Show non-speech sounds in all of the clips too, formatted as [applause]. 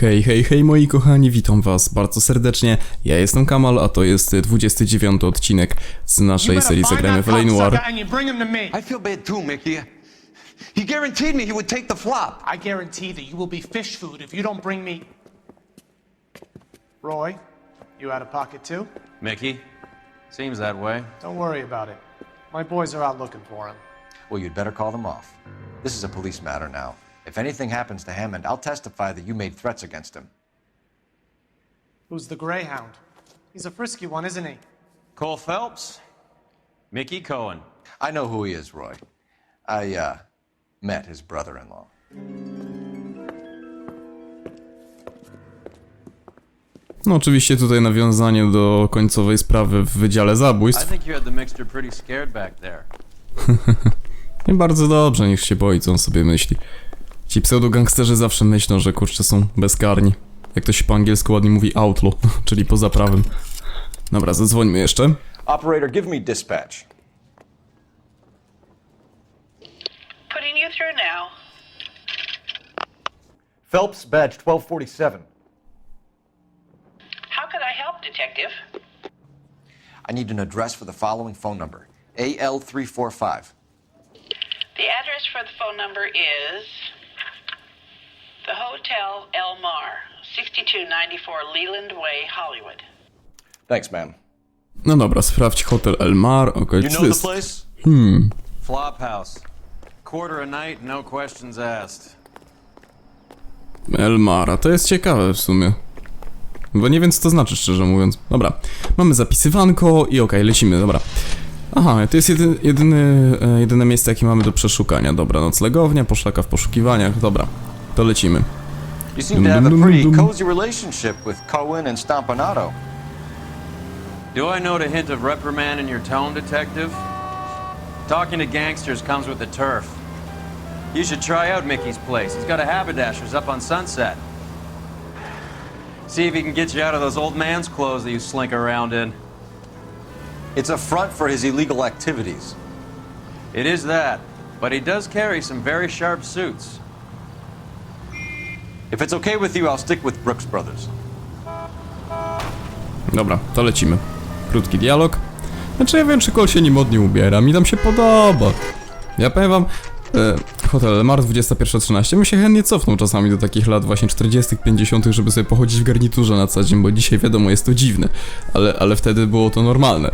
Hej, hej, hej moi kochani, witam was bardzo serdecznie. Ja jestem Kamal, a to jest 29 odcinek z naszej serii Zagrajmy w L.A. Noir. and you bring him to me. I feel bad too, Mickey. He guaranteed me he would take the flop. I guarantee that you will be fish food if you don't bring me. Roy, you out of pocket too? Mickey? Seems that way. Don't worry about it. My boys are out looking for him. Well, you'd better call them off. This is a police matter now. If anything happens to Hammond, I'll testify that you made threats against him. Who's the Greyhound? He's a frisky one, isn't he? Cole Phelps? Mickey Cohen. I know who he is, Roy. I, uh, met his brother in law. No oczywiście tutaj nawiązanie do końcowej sprawy w Wydziale I Zabójstw. think you had the mixture pretty scared back there. [laughs] I bardzo dobrze, niech się boi, co on sobie myśli. Ci pseudogangsterzy zawsze myślą, że kurczę są bezkarni. Jak to się po angielsku ładnie mówi outlaw, [laughs] czyli poza prawem. Dobra, zadzwońmy jeszcze. Operator, give me dispatch. Putting you through now. Phelps, badge 1247. How could I help, Detective? I need an address for the following phone number AL345. The address for the phone number is the Hotel El Mar, 6294 Leland Way, Hollywood. Thanks, ma'am. No dobra, sprawdź hotel El Mar, okej, You czy know the jest... place? Hmm, Flop House. Quarter a night, no questions asked. El Mara, to jest ciekawe w sumie. Bo nie wiem co to znaczy, szczerze mówiąc. Dobra, mamy zapisywanko i okej, lecimy, dobra. Aha, to jest jedy, jedyny, e, jedyne miejsce, jakie mamy do przeszukania. Dobra, noclegownia, poszlaka w poszukiwaniach, dobra. To lecimy. You seem to have a pretty cozy relationship with Cohen and Stompanato. Do I note a hint of reprimand in your tone, Detective? Talking to gangsters comes with the turf. You should try out Mickey's place. He's got a haberdasher's up on Sunset. See if he can get you out of those old man's clothes that you slink around in. It's a front for his illegal activities. It is that, but he does carry some very sharp suits. If it's okay with you, I'll stick with Brooks Brothers. Dobra, to lecimy. Krótki dialog. Znaczy ja wiem, czy Kol się nim ładnie ubiera, mi tam się podoba. Ja powiem wam, e, Hotel Mar 21.13 bym się chętnie cofnął czasami do takich lat właśnie 40 50 żeby sobie pochodzić w garniturze na co dzień, bo dzisiaj wiadomo jest to dziwne, ale, ale wtedy było to normalne.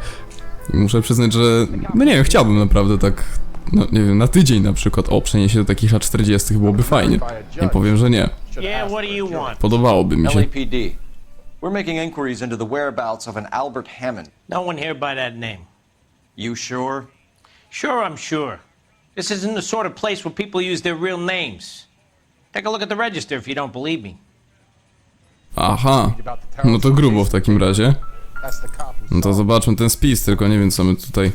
I muszę przyznać, że no nie wiem, chciałbym naprawdę tak, no nie wiem, na tydzień na przykład, o, przenieść się do takich lat 40 byłoby fajnie. Nie powiem, że nie. Yeah, what do you want? Podobałoby mi się. LAPD. We're making inquiries into the whereabouts of an Albert Hammond. No one here by that name. You sure? Sure, I'm sure. This isn't the sort of place where people use their real names. Take a look at the register if you don't believe me. Aha, no to grubo w takim razie. No to zobaczmy ten spis, tylko nie wiem co my tutaj...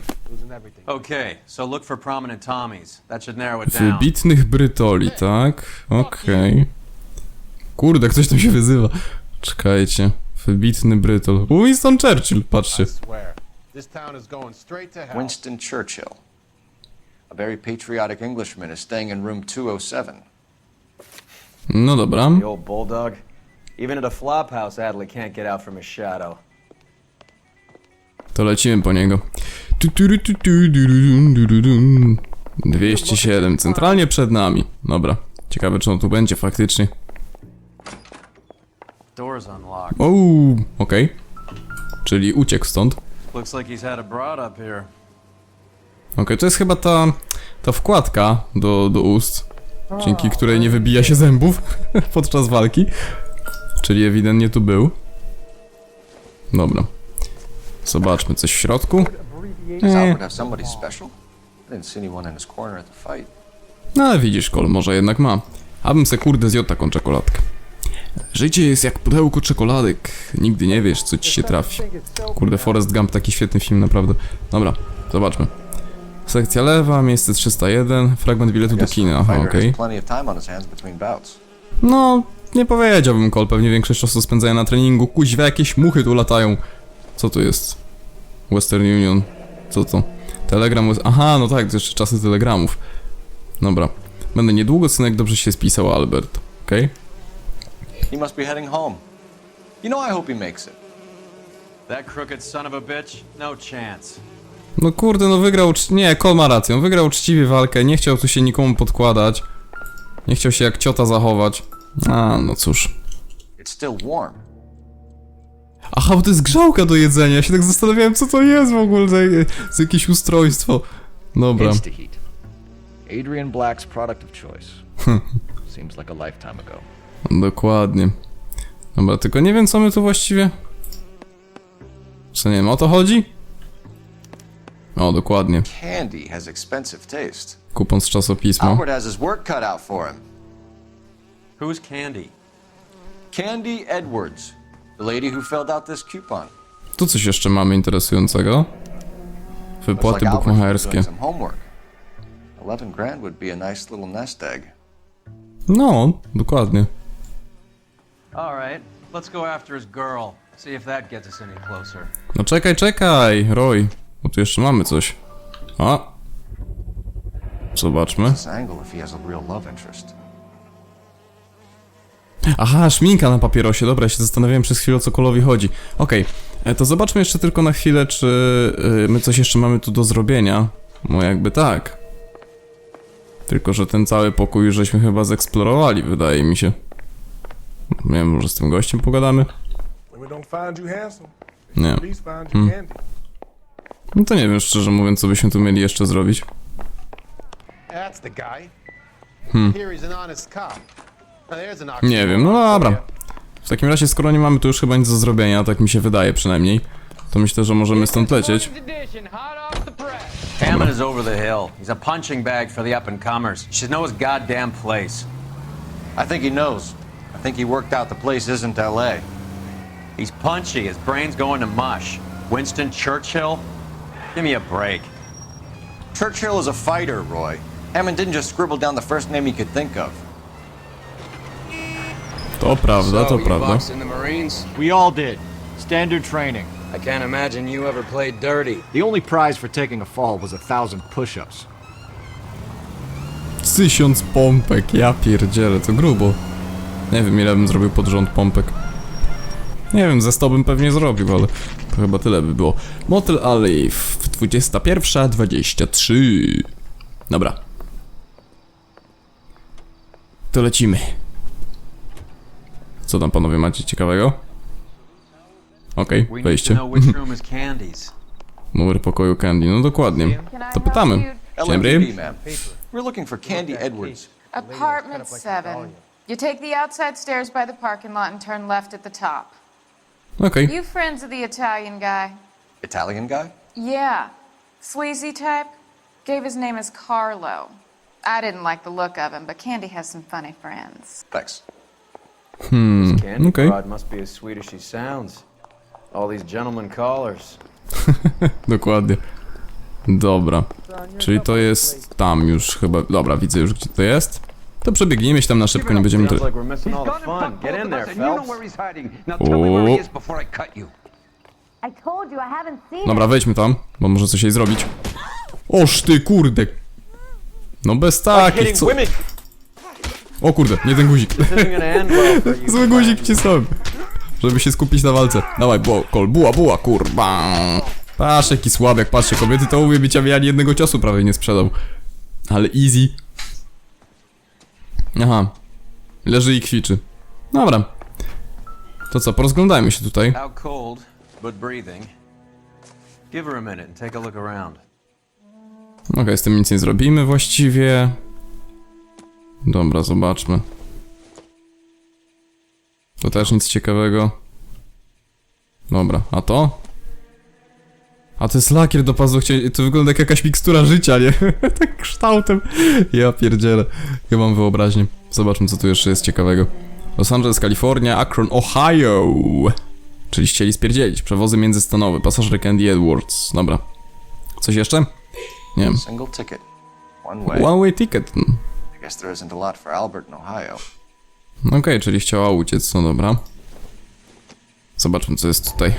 Okay, so look for prominent Tommies. That should narrow it down. Wybitnych Brytoli, tak? Okej. Kurde, ktoś tam się wyzywa. Czekajcie. Wybitny Brytol. Winston Churchill, patrzcie. Winston Churchill. A very patriotic Englishman is staying in room 207. No dobra. The old bulldog. Even at a flop house, Adley can't get out from his shadow. To lecimy po niego. Tu, tu, ru, tu, tu, du, ru, du, ru, dum. 207, centralnie przed nami. Dobra. Ciekawe, czy on tu będzie faktycznie. Door's unlocked. Ouu, okej. Czyli uciekł stąd. Looks like he's had a broad up here. Okej, to jest chyba ta, ta wkładka do, do ust, dzięki której nie wybija się zębów [laughs] podczas walki. Czyli ewidentnie tu był. Dobra. Zobaczmy coś w środku. Does Albert have somebody special? I didn't see anyone in his corner at the fight. No ale widzisz, Kol, może jednak ma. Abym se kurde zjadł taką czekoladkę. Życie jest jak pudełko czekoladek. Nigdy nie wiesz, co ci się trafi. Kurde, Forrest Gump, taki świetny film, naprawdę. Dobra, zobaczmy. Sekcja lewa, miejsce 301, fragment biletu do kina. Aha, okej. No, nie powiedziałbym, Kol, pewnie większość czasu spędzają na treningu. Kuźwa, jakieś muchy tu latają. Co to jest? Western Union. Co to? Telegram... Aha, no tak, to jeszcze czasy telegramów. Dobra. Będę niedługo, synek dobrze się spisał, Albert. Okej? He must be heading home. You know, I hope he makes it. That crooked son of a bitch? No chance. No kurde, no wygrał... ucz- Nie, Cole ma rację. On wygrał uczciwie walkę, nie chciał tu się nikomu podkładać. Nie chciał się jak ciota zachować. A, no cóż. It's still warm. Aha, bo to jest grzałka do jedzenia. Ja się tak zastanawiałem, co to jest w ogóle za, za jakieś ustrojstwo. Dobra. Instaheat. Adrian Black's product of choice. Seems like a lifetime ago. Dokładnie. Dobra, tylko nie wiem, co my tu właściwie... Co nie wiem, o to chodzi? O, dokładnie. Candy has expensive taste. Kupon z czasopisma. Albert has his work cut out for him. Who's Candy? Candy Edwards, the lady who filled out this coupon. Tu coś jeszcze mamy interesującego. Looks Wypłaty like Albert's been bukmacherskie. doing some homework. Eleven grand would be a nice little nest egg. No, dokładnie. All right, let's go after his girl. See if that gets us any closer. No czekaj, czekaj, Roy. Bo tu jeszcze mamy coś. A. Zobaczmy. This angle if he has a real love interest. Aha, szminka na papierosie. Dobra, ja się zastanawiałem przez chwilę o co Kolowi chodzi. Okej, e, to zobaczmy jeszcze tylko na chwilę, czy y, my coś jeszcze mamy tu do zrobienia. No jakby tak. Tylko, że ten cały pokój już żeśmy chyba zeksplorowali, wydaje mi się. Nie wiem, może z tym gościem pogadamy? Nie. Candy. No to nie wiem, szczerze mówiąc, co byśmy tu mieli jeszcze zrobić. An Nie wiem, no dobra. W takim razie, skoro nie mamy tu już chyba nic do zrobienia, tak mi się wydaje przynajmniej, to myślę, że możemy stąd lecieć. Hammond is over the hill. He's a punching bag for the up-and-comers. You should know his goddamn place. I think he knows. I think he worked out the place isn't L.A. He's punchy. His brain's going to mush. Winston Churchill? Give me a break. Churchill is a fighter, Roy. Hammond didn't just scribble down the first name he could think of. To prawda, to prawda. in the Marines? We all did. Standard training. I can't imagine you ever played dirty. The only prize for taking a fall was a thousand push-ups. Tysiąc pompek, ja pierdzielę, to grubo. Nie wiem, ile bym zrobił pod rząd pompek. Nie wiem, ze 100 bym pewnie zrobił, ale to chyba tyle by było. Motel Alley w 21.23. Dobra. To lecimy. Co tam panowie macie ciekawego? Okej, need wejście. [laughs] Numer pokoju Candy, no dokładnie. To pytamy. Dzień dobry. LMPD, ma'am. We're looking for Candy Edwards. Apartment seven. You take the outside stairs by the parking lot and turn left at the top. Okay. You friends of the Italian guy? Italian guy? Yeah. Sleazy type? Gave his name as Carlo. I didn't like the look of him, but Candy has some funny friends. Thanks. Hmm, candy Okay. broad must be as sweet as she sounds. All these gentlemen callers. [laughs] Dokładnie. Dobra. Czyli to jest tam już chyba. Dobra, widzę już gdzie to jest. To przebiegnijmy się tam na szybko, nie będziemy haven't seen dobra, wejdźmy tam, bo może coś jej zrobić. Oż ty kurde. No bez takich, co... O kurde, nie ten guzik. [laughs] Zły guzik wcisnąłem. Żeby się skupić na walce. Dawaj, buła, kol, buła, buła, kurwa. Patrz jaki słabiak, patrzcie, kobiety to umie być, a ja ani jednego ciosu prawie nie sprzedał. Ale easy. Aha. Leży i kwiczy. Dobra. To co, porozglądajmy się tutaj. Out cold, but breathing. Give her a minute and take a look around. Okej, z tym nic nie zrobimy właściwie. Dobra, zobaczmy. To też nic ciekawego. Dobra, a to? A to jest lakier do paznokci, to wygląda jak jakaś mikstura życia, nie? [laughs] tak kształtem. Ja pierdzielę. Ja mam wyobraźnię. Zobaczmy, co tu jeszcze jest ciekawego. Los Angeles, Kalifornia, Akron, Ohio. Czyli chcieli spierdzielić. Przewozy międzystanowe, pasażer Candy Edwards. Dobra. Coś jeszcze? Nie wiem. Single ticket. One way. One way ticket. I guess there isn't a lot for Albert in Ohio. Okej, czyli chciała uciec, no dobra. Zobaczmy, co jest tutaj.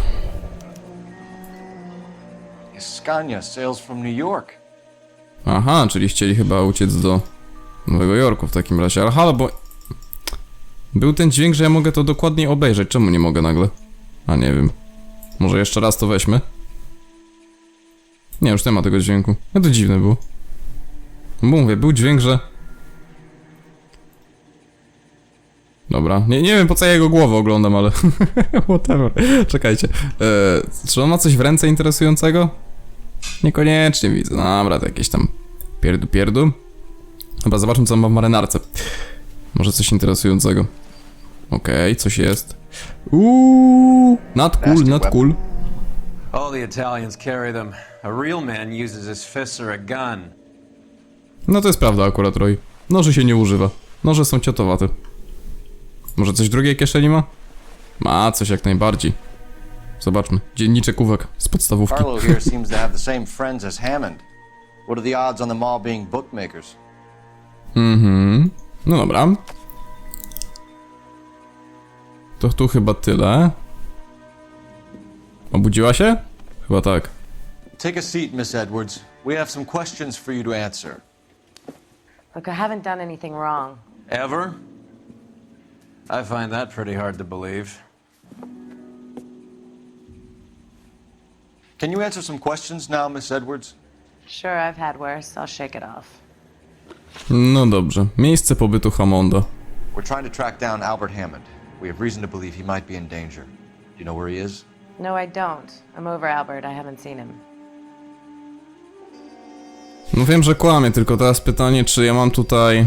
Scania sails from New York. Aha, czyli chcieli chyba uciec do Nowego Jorku w takim razie. Ale halo, bo... Był ten dźwięk, że ja mogę to dokładnie obejrzeć. Czemu nie mogę nagle? A nie wiem. Może jeszcze raz to weźmy? Nie, już nie ma tego dźwięku. No to dziwne było. Bo mówię, był dźwięk, że... Dobra, nie, nie wiem po co ja jego głowę oglądam, ale... [laughs] Whatever. Czekajcie. E, czy on ma coś w ręce interesującego? Niekoniecznie widzę. Dobra, to jakieś tam pierdu pierdu. Chyba zobaczmy co on ma w marynarce. Może coś interesującego. Okej, coś jest. Uuu, not cool, not cool. All the Italians carry them. A real man uses his fists or a gun. No to jest prawda akurat, Roy. Noży się nie używa. Noże są ciotowate. Może coś w drugiej kieszeni ma? Ma coś jak najbardziej. Zobaczmy. Dzienniczek uwag z podstawówki. Carlo here seems to have the same friends as Hammond. What are the odds on them all being bookmakers? Mhm. No dobra. To tu chyba tyle. Obudziła się? Chyba tak. Take a seat, Miss Edwards. We have some questions for you to answer. Look, I haven't done anything wrong. Ever? I find that pretty hard to believe. Can you answer some questions now, Miss Edwards? Sure, I've had worse. I'll shake it off. No dobrze. Miejsce pobytu Hammonda. We're trying to track down Albert Hammond. We have reason to believe he might be in danger. Do you know where he is? No, I don't. I'm over Albert. I haven't seen him. No wiem, że kłamie, tylko teraz pytanie, czy ja mam tutaj...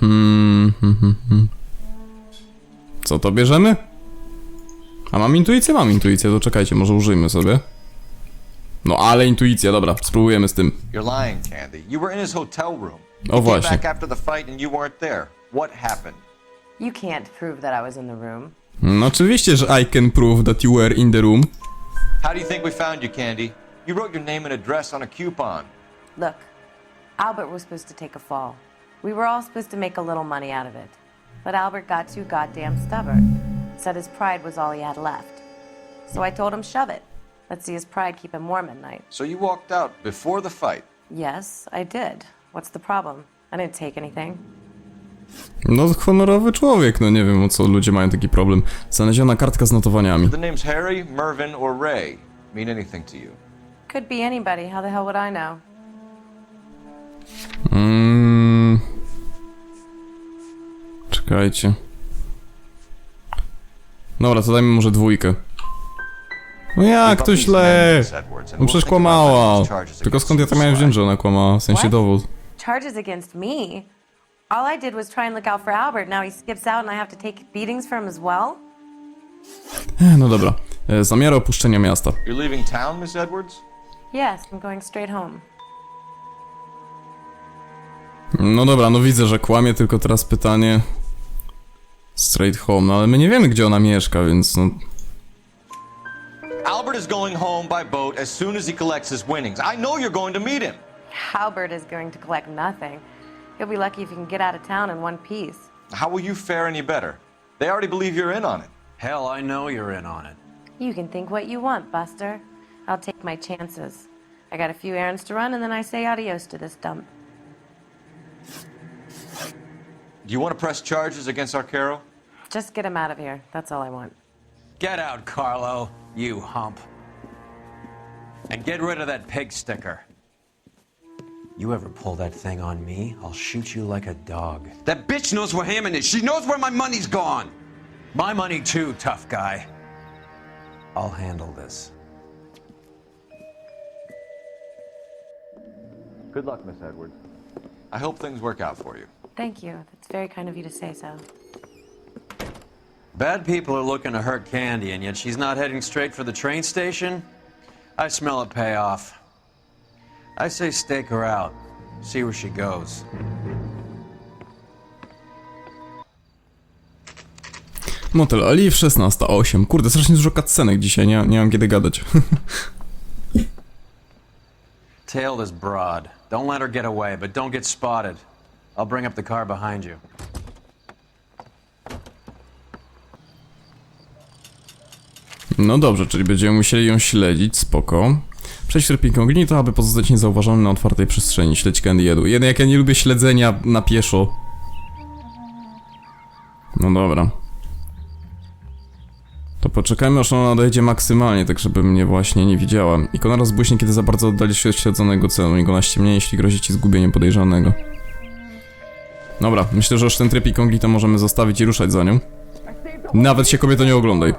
Hmm, hmm, hmm, hmm. Co to bierzemy? A mam intuicję? Mam intuicję, to czekajcie, może użyjmy sobie. No ale intuicja, dobra, spróbujemy z tym. You're lying, Candy. You were in his hotel room. O właśnie. back after the fight and you weren't there. What happened? You can't prove that I was in the room. No oczywiście, że I can prove that you were in the room. How do you think we found you, Candy? You wrote your name and address on a coupon. Look, Albert was supposed to take a fall. We were all supposed to make a little money out of it. But Albert got too goddamn stubborn. Said his pride was all he had left. So I told him, shove it. Let's see his pride keep him warm at night. So you walked out before the fight. Yes, I did. What's the problem? I didn't take anything. No honorowy człowiek, no nie wiem o co ludzie mają taki problem. Znaleziona kartka z notowaniami. The names Harry, Mervyn, or Ray mean anything to you? Could be anybody. How the hell would I know? Mm. Czekajcie. Dobra, to dajmy może dwójkę. No jak to źle? No przecież kłamała. Tylko skąd ja to miałem wziąć, że ona kłamała? W sensie dowód. Charges against me? All I did was try and look out for Albert. Now he skips out and I have to take beatings for him as well? Eh, No dobra. E, Zamiary opuszczenia miasta. You're leaving town, Miss Edwards? Yes, I'm going straight home. No dobra, no widzę, że kłamie, tylko teraz pytanie... Straight home, no ale my nie wiemy, gdzie ona mieszka, więc no... Albert is going home by boat as soon as he collects his winnings. I know you're going to meet him. Albert is going to collect nothing. He'll be lucky if he can get out of town in one piece. How will you fare any better? They already believe you're in on it. Hell, I know you're in on it. You can think what you want, Buster. I'll take my chances. I got a few errands to run and then I say adios to this dump. Do you want to press charges against Arcaro? Just get him out of here. That's all I want. Get out, Carlo, you hump. And get rid of that pig sticker. You ever pull that thing on me, I'll shoot you like a dog. That bitch knows where Hammond is. She knows where my money's gone. My money too, tough guy. I'll handle this. Good luck, Miss Edwards. I hope things work out for you. Thank you. That's very kind of you to say so. Bad people are looking to hurt Candy, and yet she's not heading straight for the train station? I smell a payoff. I say stake her out. See where she goes. Motel Olive 16.08. Kurde, strasznie dużo cutscenek dzisiaj, nie, nie mam kiedy gadać. Tail this broad. Don't let her get away, but don't get spotted. I'll bring up the car behind you. No dobrze, czyli będziemy musieli ją śledzić, spoko. Przejść tryb incognito, aby pozostać niezauważonym na otwartej przestrzeni. Śledź Candy jedu. Jeden jak ja nie lubię śledzenia na pieszo. No dobra. To poczekajmy aż ona dojdzie maksymalnie, tak żeby mnie właśnie nie widziała. Ikona rozbłyśnie, kiedy za bardzo oddalisz się od śledzonego celu. Ikona ściemnieje, jeśli grozi ci zgubienie podejrzanego. Dobra, myślę, że już ten tryb ikonki to możemy zostawić i ruszać za nią. Nawet się kobieto nie oglądaj.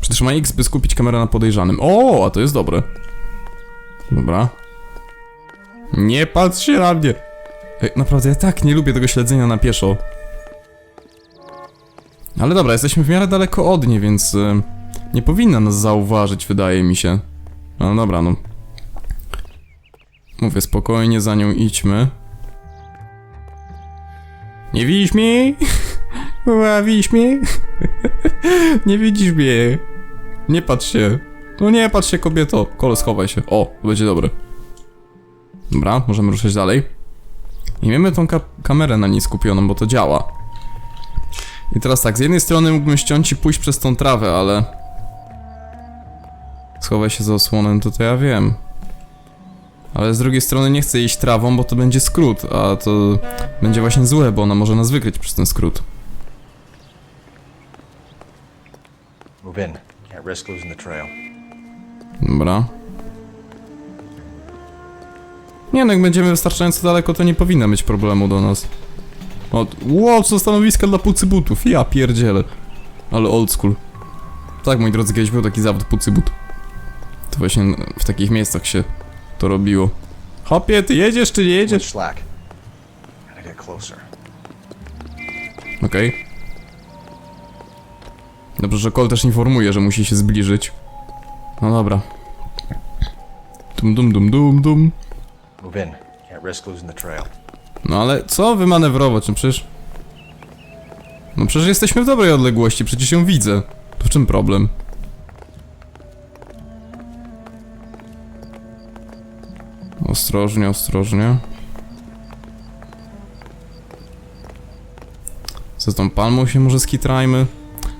Przytrzymaj X, by skupić kamerę na podejrzanym. O, a to jest dobre. Dobra. Nie patrz się na mnie! Ej, naprawdę, ja tak nie lubię tego śledzenia na pieszo. Ale dobra, jesteśmy w miarę daleko od niej, więc y, nie powinna nas zauważyć, wydaje mi się. No dobra, no. Mówię, spokojnie za nią idźmy. Nie widzisz mnie? Ła, widzisz mnie? nie widzisz mnie. Nie patrz się. No nie patrz się, kobieto. Kole, schowaj się. O, to będzie dobre. Dobra, możemy ruszać dalej. I mamy tą ka kamerę na niej skupioną, bo to działa. I teraz tak, z jednej strony mógłbym ściąć i pójść przez tą trawę, ale... Schowaj się za osłonem, to to ja wiem. Ale z drugiej strony nie chcę iść trawą, bo to będzie skrót, a to będzie właśnie złe, bo ona może nas wykryć przez ten skrót. Move in. Can't risk losing the trail. Dobra. Nie no, jak będziemy wystarczająco daleko, to nie powinno być problemu do nas. O, wow, co stanowiska dla pucybutów, ja pierdzielę. Ale old school. Tak, moi drodzy, kiedyś był taki zawód pucybut. To właśnie w takich miejscach się to robiło. Hopie, ty jedziesz czy nie jedziesz? Okej. Dobrze, że Cole też informuje, że musi się zbliżyć. No dobra. Dum dum dum dum dum. Move in. Can't risk losing the trail. No ale co wymanewrować? No przecież... No przecież jesteśmy w dobrej odległości, przecież ją widzę. To w czym problem? Ostrożnie, ostrożnie. Z tą palmą się może skitrajmy?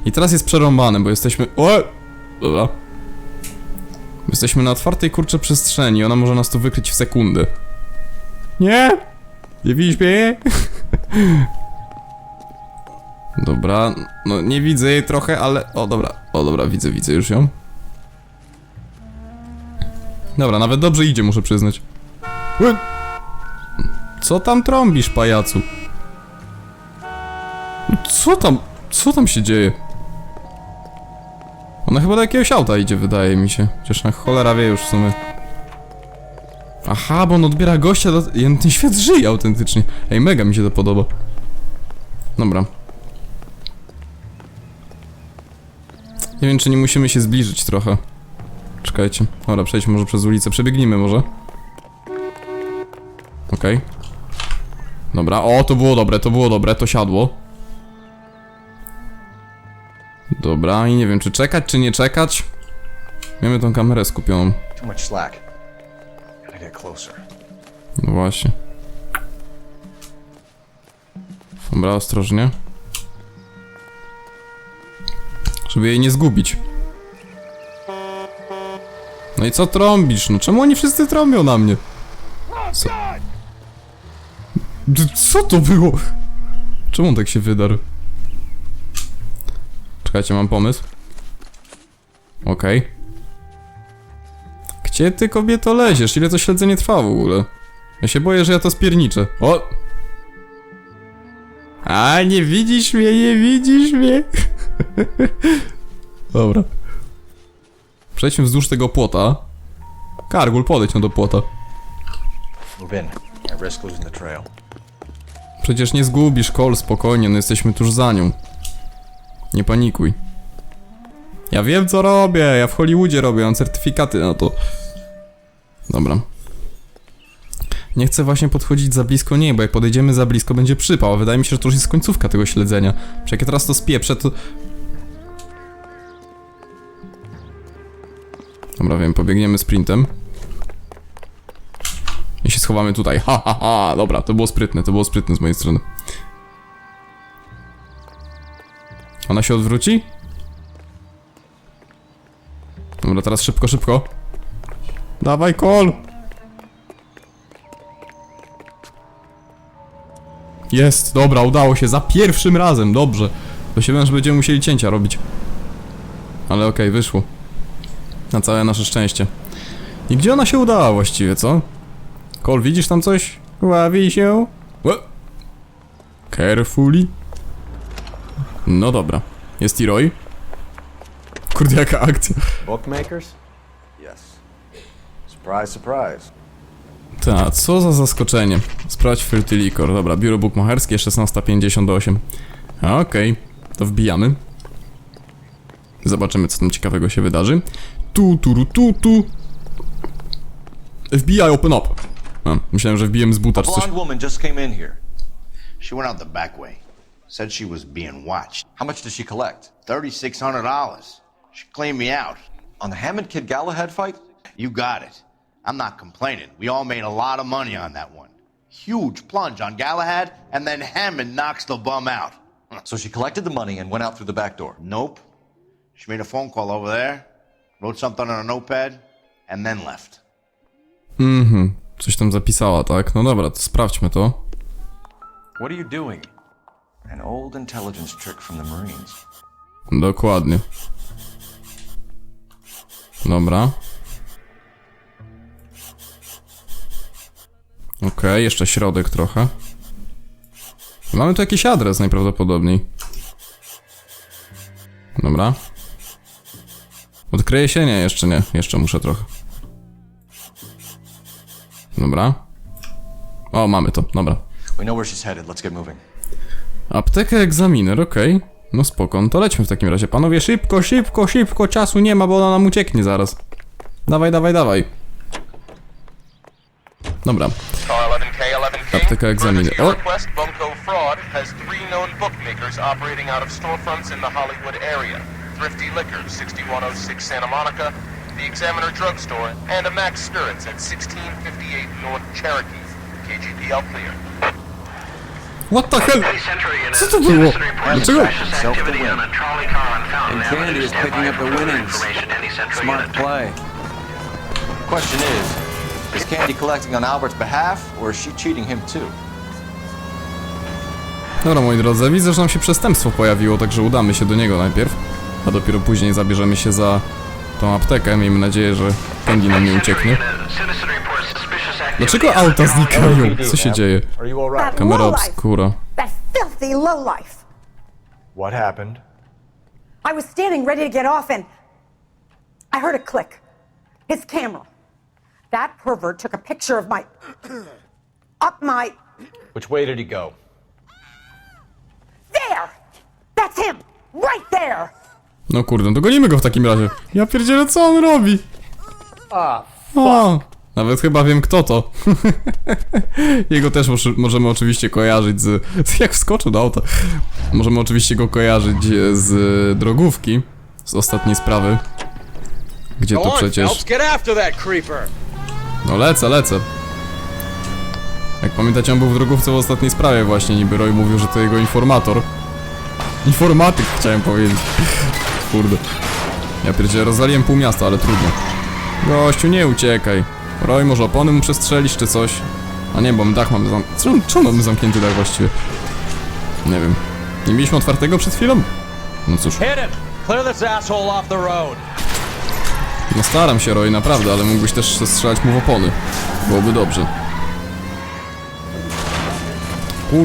I teraz jest przerąbane, bo jesteśmy... O! Dobra. Jesteśmy na otwartej kurcze przestrzeni, ona może nas tu wykryć w sekundę. Nie! Nie widzisz mnie? [laughs] Dobra, no nie widzę jej trochę, ale... O, dobra, o, dobra, widzę, widzę już ją. Dobra, nawet dobrze idzie, muszę przyznać. Co tam trąbisz, pajacu? Co tam, co tam się dzieje? Ona chyba do jakiegoś auta idzie, wydaje mi się. Chociaż na cholera wie już w sumie. Aha, bo on odbiera gościa do... Jen- Ten świat żyje autentycznie. Ej, mega mi się to podoba. Dobra. Nie wiem, czy nie musimy się zbliżyć trochę. Czekajcie. Dobra, przejdźmy może przez ulicę. Przebiegnijmy może. Okej. Dobra, o, to było dobre, to było dobre, to siadło. Dobra, i nie wiem, czy czekać, czy nie czekać. Mamy tą kamerę skupioną. Too much slack. Gotta get closer. No właśnie. Dobra, ostrożnie. Żeby jej nie zgubić. No i co trąbisz? No czemu oni wszyscy trąbią na mnie? Co? Co to było? Czemu on tak się wydarł? Czekajcie, mam pomysł. Okej. Gdzie ty kobieto leziesz? Ile to śledzenie trwa w ogóle? Ja się boję, że ja to spierniczę. O! A, nie widzisz mnie, nie widzisz mnie. [laughs] Dobra. Przejdźmy wzdłuż tego płota. Kargul, podejdź do płota. Move in. Can't risk losing the trail. Przecież nie zgubisz, Kol, spokojnie, no jesteśmy tuż za nią. Nie panikuj. Ja wiem co robię, ja w Hollywoodzie robię, mam certyfikaty na to. Dobra. Nie chcę właśnie podchodzić za blisko niej, bo jak podejdziemy za blisko będzie przypał, wydaje mi się, że to już jest końcówka tego śledzenia. Czy jak ja teraz to spieprzę, to... Dobra, wiem, pobiegniemy sprintem. Schowamy tutaj. Ha, ha, ha. Dobra, to było sprytne, to było sprytne z mojej strony. Ona się odwróci? Dobra, teraz szybko, szybko. Dawaj, kol! Jest, dobra, udało się, za pierwszym razem, dobrze. To się że będziemy musieli cięcia robić. Ale okej, wyszło. Na całe nasze szczęście. I gdzie ona się udała właściwie, co? Kol, widzisz tam coś? Ławi się. Carefully. No dobra. Jest i Roy. Kurde, jaka akcja. Bookmakers? Yes. Surprise, surprise. Ta, co za zaskoczenie. Sprawdź Filthy Liquor. Dobra, biuro bukmacherskie 16.58. Okej, to wbijamy. Zobaczymy, co tam ciekawego się wydarzy. Tu, tu, tu, tu. FBI, open up. A, myślałem, że wbiłem z buta czy coś. blonde woman just came in here. She went out the back way. Said she was being watched. How much did she collect? Thirty-six hundred dollars. She cleaned me out. On the Hammond Kid Galahad fight? You got it. I'm not complaining. We all made a lot of money on that one. Huge plunge on Galahad, and then Hammond knocks the bum out. [laughs] So she collected the money and went out through the back door. Nope. She made a phone call over there, wrote something on a notepad, and then left. Mhm, coś tam zapisała, tak? No dobra, to sprawdźmy to. What are you doing? An old intelligence trick from the Marines. Dokładnie. Dobra. Okej, jeszcze środek trochę. Mamy tu jakiś adres najprawdopodobniej. Dobra. Odkryje się? Nie, jeszcze nie. Jeszcze muszę trochę. Dobra. O, mamy to. Dobra. We know where she's headed. Let's get moving. Aptekę egzaminer, okej. No spoko, no to lećmy w takim razie. Panowie, szybko, szybko, szybko, czasu nie ma, bo ona nam ucieknie zaraz. Dawaj, dawaj, dawaj. Dobra. Apteka egzaminer. O! Request Bumco Fraud has three known bookmakers operating out of storefronts in the Hollywood area. Thrifty Liquor, 6106 Santa Monica, the Examiner Drugstore, and a Max Spirits at 1658 North Cherokee. KGPL clear. What the hell? Co to było? Dlaczego? And Candy is picking up the winnings. Smart play. Question is, is Candy collecting on Albert's behalf, or is she cheating him too? Dobra, moi drodzy, widzę, że nam się przestępstwo pojawiło, także udamy się do niego najpierw. A dopiero później zabierzemy się za tą aptekę. Miejmy nadzieję, że Candy nam nie ucieknie. Dlaczego auta znikają? Co się dzieje? Kamera obskura. That filthy lowlife. What happened? I was standing ready to get off and I heard a click. His camera. That pervert took a picture of my. up my. Which way did he go? There! That's him! Right there! No kurde, dogonimy go w takim razie. Ja pierdzielę, co on robi? Ah, O, nawet chyba wiem kto to. [laughs] Jego też moż- możemy oczywiście kojarzyć z, z... Jak wskoczył do auta. Możemy oczywiście go kojarzyć z drogówki. Z ostatniej sprawy. Gdzie to przecież... No lecę, lecę. Jak pamiętacie, on był w drogówce w ostatniej sprawie właśnie. Niby Roy mówił, że to jego informator. Informatyk chciałem powiedzieć. Kurde. Ja pierdzielę, rozwaliłem pół miasta, ale trudno. Gościu, nie uciekaj. Roy, może opony mu przestrzelisz czy coś? A nie, bo my dach mamy zam... Czemu, czemu mamy zamknięty dach właściwie? Nie wiem. Nie mieliśmy otwartego przed chwilą? No cóż. No staram się, Roy, naprawdę, ale mógłbyś też strzelać mu w opony. Byłoby dobrze.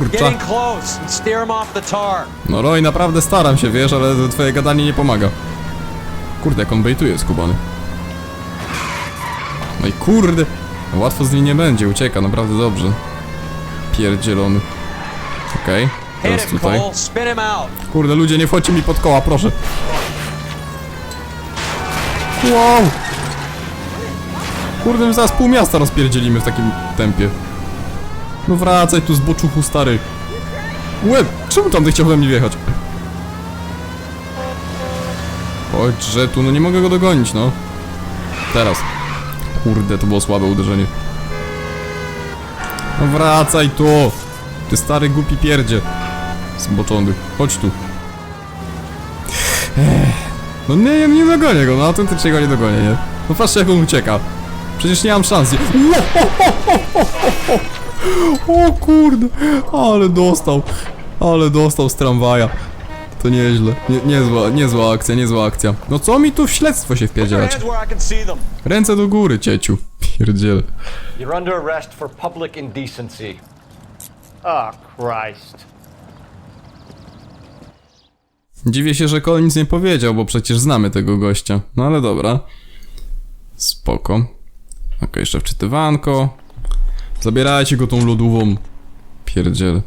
Tar. No Roy, naprawdę staram się, wiesz, ale twoje gadanie nie pomaga. Kurde, jak on bejtuje skubany. No i kurde, łatwo z nim nie będzie, ucieka, naprawdę dobrze. Pierdzielony. Okej, teraz Hit him, tutaj. Kurde, ludzie, nie wchodźcie mi pod koła, proszę. Wow! Kurde, my zaraz pół miasta rozpierdzielimy w takim tempie. No wracaj tu z boczuchu, stary. Łeb, czemu tam chciał we mnie wjechać? Chodź, że tu, no nie mogę go dogonić, no. Teraz. Kurde, to było słabe uderzenie. No wracaj tu! Ty stary głupi pierdzie. Zboczony. Chodź tu. Ech. No nie, nie, nie dogonię go, no autentycznie go nie dogonię, nie? No patrzcie jak on ucieka. Przecież nie mam szans. O kurde, ale dostał. Ale dostał z tramwaja. To nieźle. Nie, niezła, niezła akcja, niezła akcja. No co mi tu w śledztwo się wpierdzielać? Ręce do góry, cieciu. Pierdziele. You're under arrest for public indecency. Oh, Christ. Dziwię się, że Cole nic nie powiedział, bo przecież znamy tego gościa. No ale dobra. Spoko. Okej, jeszcze wczytywanko. Zabierajcie go tą lodową. Pierdziele.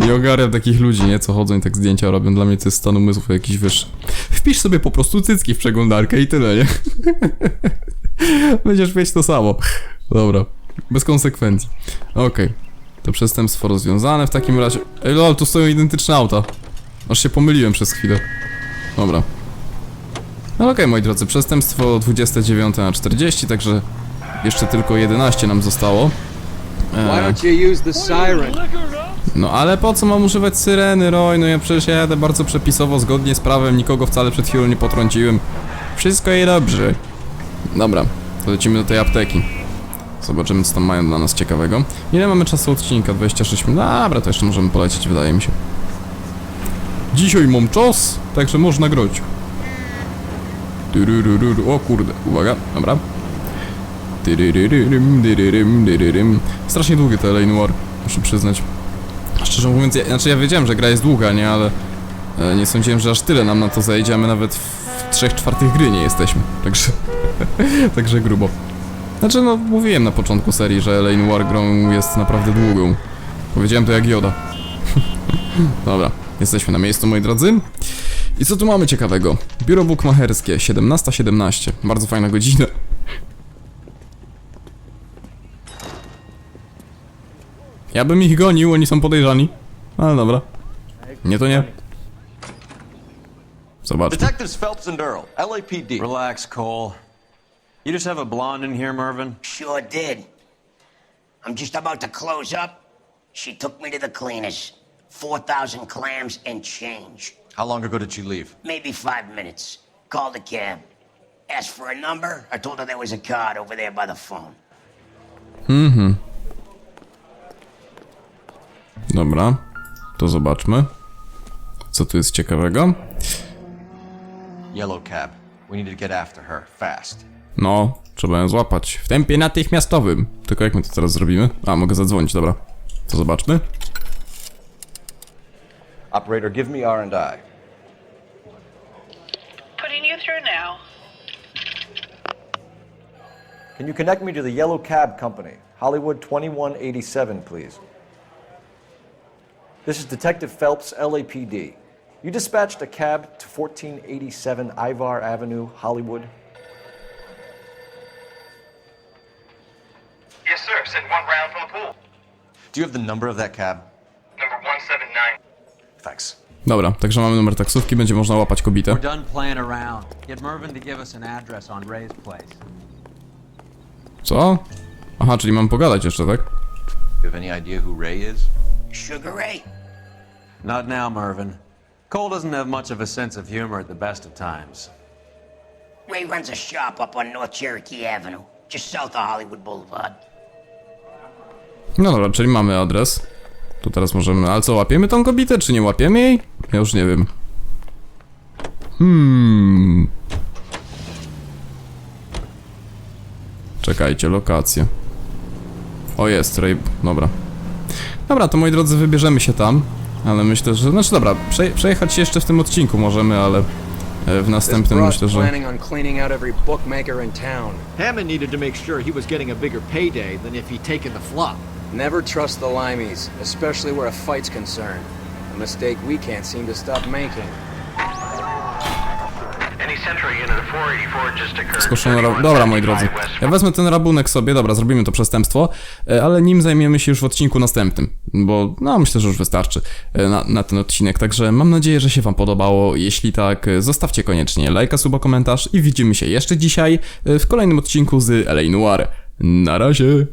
Nie ogarniam takich ludzi, nie? Co chodzą i tak zdjęcia robią. Dla mnie to jest stan umysłu jakiś wyższy. Wpisz sobie po prostu cycki w przeglądarkę i tyle, nie? [laughs] Będziesz mieć to samo. Dobra. Bez konsekwencji. Okej. To przestępstwo rozwiązane w takim razie. Ej, lol, tu stoją identyczne auta. Aż się pomyliłem przez chwilę. Dobra. No okej, moi drodzy, przestępstwo 29 na 40, także jeszcze tylko 11 nam zostało. E, no ale po co mam używać syreny, Roy? No ja przecież ja jadę bardzo przepisowo, zgodnie z prawem, nikogo wcale przed chwilą nie potrąciłem. Wszystko i dobrze. Dobra, to lecimy do tej apteki. Zobaczymy, co tam mają dla nas ciekawego. Ile mamy czasu odcinka? 26 minut. Dobra, to jeszcze możemy polecieć, wydaje mi się. Dzisiaj mam czas, także można. Tyryryryrr. O kurde, uwaga, dobra. Strasznie długie to LA Noir, muszę przyznać. Szczerze mówiąc, ja, znaczy ja wiedziałem, że gra jest długa, nie, ale e, nie sądziłem, że aż tyle nam na to zajdzie, a my nawet w trzech czwartych gry nie jesteśmy, [laughs] także, także grubo. Znaczy no, mówiłem na początku serii, że LA Noir grą jest naprawdę długą. Powiedziałem to jak Joda. [laughs] Dobra, jesteśmy na miejscu, moi drodzy. I co tu mamy ciekawego? Biuro bukmacherskie, 17.17. Bardzo fajna godzina. Ja bym ich gonił, oni są podejrzani. Ale dobra. Nie to nie. Zobaczmy. Detectives Phelps and Earl, LAPD. Relax, Cole. You just have a blonde in here, Mervyn? Sure did. I'm just about to close up. She took me to the cleaners. 4,000 clams and change. How long ago did she leave? Maybe five minutes. Called a cab. Asked for a number. I told her there was a card over there by the phone. Mhm. Dobra. To zobaczmy. Co tu jest ciekawego? Yellow cab. We need to get after her, fast. No, trzeba ją złapać. W tempie natychmiastowym. Tylko jak my to teraz zrobimy? A, mogę zadzwonić, dobra. To zobaczmy. Operator, give me R&I. Putting you through now. Can you connect me to the Yellow Cab Company? Hollywood 2187, please. This is Detective Phelps, LAPD. You dispatched a cab to 1487 Ivar Avenue, Hollywood. Yes, sir. Send one round from the pool. Do you have the number of that cab? Number 179. Thanks. Dobra, także mamy numer taksówki, będzie można łapać kobietę. We're done playing around. Get Mervyn to give us an address on Ray's place. Co? Aha, czyli mam pogadać jeszcze, tak? You have any idea who Ray is? Sugar Ray? Not now, Mervyn. Cole doesn't have much of a sense of humor at the best of times. Ray runs a shop up on North Cherokee Avenue, just south of Hollywood Boulevard. No dobra, czyli mamy adres. Tu teraz możemy... Ale co, łapiemy tą kobietę, czy nie łapiemy jej? Ja już nie wiem. Hmm... Czekajcie, lokacje. O, jest, Ray... Dobra. Dobra, to moi drodzy, wybierzemy się tam. Ale myślę, że... Znaczy dobra, prze... przejechać się jeszcze w tym odcinku możemy, ale... e, W następnym myślę, że... Hammond needed to make sure he was getting a bigger payday than if he'd taken the flop. Never trust the limeys, especially where a fight's concerned. A mistake we can't seem to stop making. Any Central unit of 484 just occurred. Skoszone ra- Dobra, moi drodzy. Ja wezmę ten rabunek sobie, dobra, zrobimy to przestępstwo, e, ale nim zajmiemy się już w odcinku następnym, bo no myślę, że już wystarczy e, na, na ten odcinek, także mam nadzieję, że się wam podobało. Jeśli tak, e, zostawcie koniecznie lajka, suba, komentarz i widzimy się jeszcze dzisiaj w kolejnym odcinku z LA Noir. Na razie!